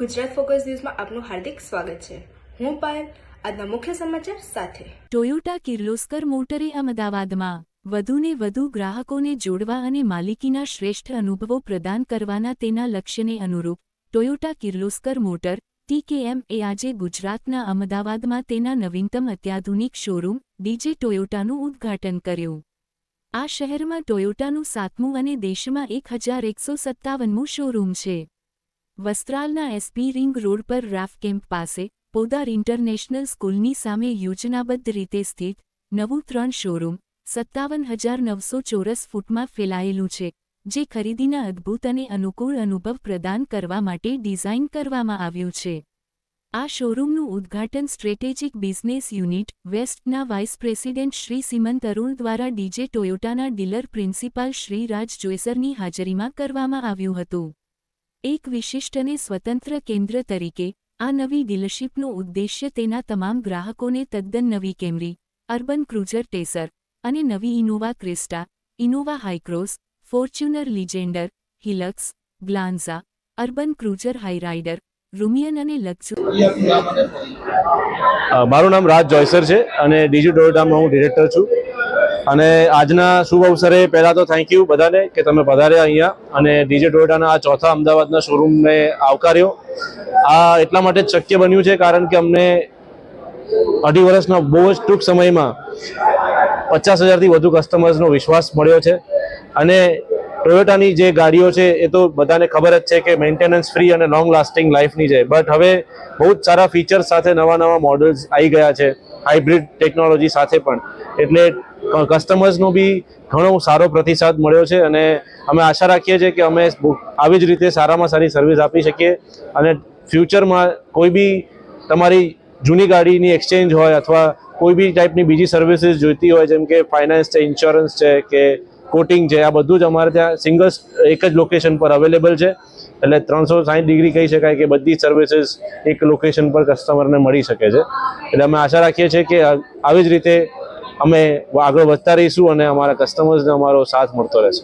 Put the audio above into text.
Gujarat focus ન્યૂઝમાં આપનું હાર્દિક સ્વાગત છે. હું પાયલ, આજના મુખ્ય સમાચાર સાથે. ટોયોટા કિર્લોસ્કર મોટરે અમદાવાદમાં વધુને વધુ ગ્રાહકોને જોડવા અને માલિકીના શ્રેષ્ઠ અનુભવો પ્રદાન કરવાના તેના લક્ષ્યને અનુરૂપ ટોયોટા કિર્લોસ્કર મોટર ટીકેએમ એ આજે ગુજરાતના અમદાવાદમાં તેના નવીનતમ અત્યાધુનિક શોરૂમ ડીજે ટોયોટાનું ઉદ્ઘાટન કર્યું. આ શહેરમાં ટોયોટાનું સાતમું અને દેશમાં એક હજાર એકસો સત્તાવનમું શોરૂમ છે. વસ્ત્રાલના એસપી રિંગ રોડ પર રાફ કેમ્પ પાસે પોદાર ઇન્ટરનેશનલ સ્કૂલની સામે યોજનાબદ્ધ રીતે સ્થિત નવું ત્રણ શોરૂમ સત્તાવન હજાર નવસો ચોરસ ફૂટમાં ફેલાયેલું છે, જે ખરીદીના અદ્ભુત અને અનુકૂળ અનુભવ પ્રદાન કરવા માટે ડિઝાઇન કરવામાં આવ્યું છે. આ શોરૂમનું ઉદ્ઘાટન સ્ટ્રેટેજિક બિઝનેસ યુનિટ વેસ્ટના વાઇસ પ્રેસિડેન્ટ શ્રી સિમંત અરુણ દ્વારા ડીજે ટોયોટાના ડીલર પ્રિન્સિપાલ શ્રી રાજ જોઈસરની હાજરીમાં કરવામાં આવ્યું હતું. એક વિશિષ્ટ અને સ્વતંત્ર કેન્દ્ર તરીકે, આ નવી ડીલરશીપનો ઉદ્દેશ્ય તેના તમામ ગ્રાહકોને તદ્દન નવી કેમરી, અર્બન ક્રુઝર ટેસર અને નવી Innova Crysta, Innova Hycross, Fortuner Legender, Hilux, Glanza, Urban Cruiser Hyryder Rumion અને લક્ઝુ મારું નામ રાજ જોયસર છે અને ડીજી હું ડિરેક્ટર છું. અને આજના શુભ અવસરે પહેલાં તો થેન્ક યુ બધાને કે તમે પધાર્યા અહીંયા. અને ડીજે ટોયોટાના આ ચોથા અમદાવાદના શોરૂમને આવકાર્યો. આ એટલા માટે જ શક્ય બન્યું છે કારણ કે અમને અઢી વર્ષના બહુ જ ટૂંક સમયમાં પચાસ હજારથી વધુ કસ્ટમર્સનો વિશ્વાસ મળ્યો છે. અને ટોયોટાની જે ગાડીઓ છે એ તો બધાને ખબર જ છે કે મેન્ટેનન્સ ફ્રી અને લોંગ લાસ્ટિંગ લાઈફની છે. બટ હવે બહુ જ સારા ફીચર્સ સાથે નવા નવા મોડલ્સ આવી ગયા છે. હાઇબ્રિડ ટેકનોલોજી સાથે પણ. એટલે કસ્ટમર્સનો બી ઘણો સારો પ્રતિસાદ મળ્યો છે અને અમે આશા રાખીએ છીએ કે અમે આવી જ રીતે સારામાં સારી સર્વિસ આપી શકીએ અને ફ્યુચરમાં કોઈ બી તમારી જૂની ગાડીની એક્સચેન્જ હોય અથવા કોઈ બી ટાઈપની બીજી સર્વિસીસ જોઈતી હોય, જેમ કે ફાઇનાન્સ છે, ઇન્સ્યોરન્સ છે, કે કોટિંગ છે, આ બધું જ અમારે ત્યાં સિંગલ એક જ લોકેશન પર અવેલેબલ છે. એટલે ત્રણસો સાઠ ડિગ્રી કહી શકાય કે બધી સર્વિસીસ એક લોકેશન પર કસ્ટમરને મળી શકે છે. એટલે અમે આશા રાખીએ છીએ કે આવી જ રીતે અમે આગળ વધતા રહીશું અને અમારા કસ્ટમર્સને અમારો સાથ મળતો રહેશે.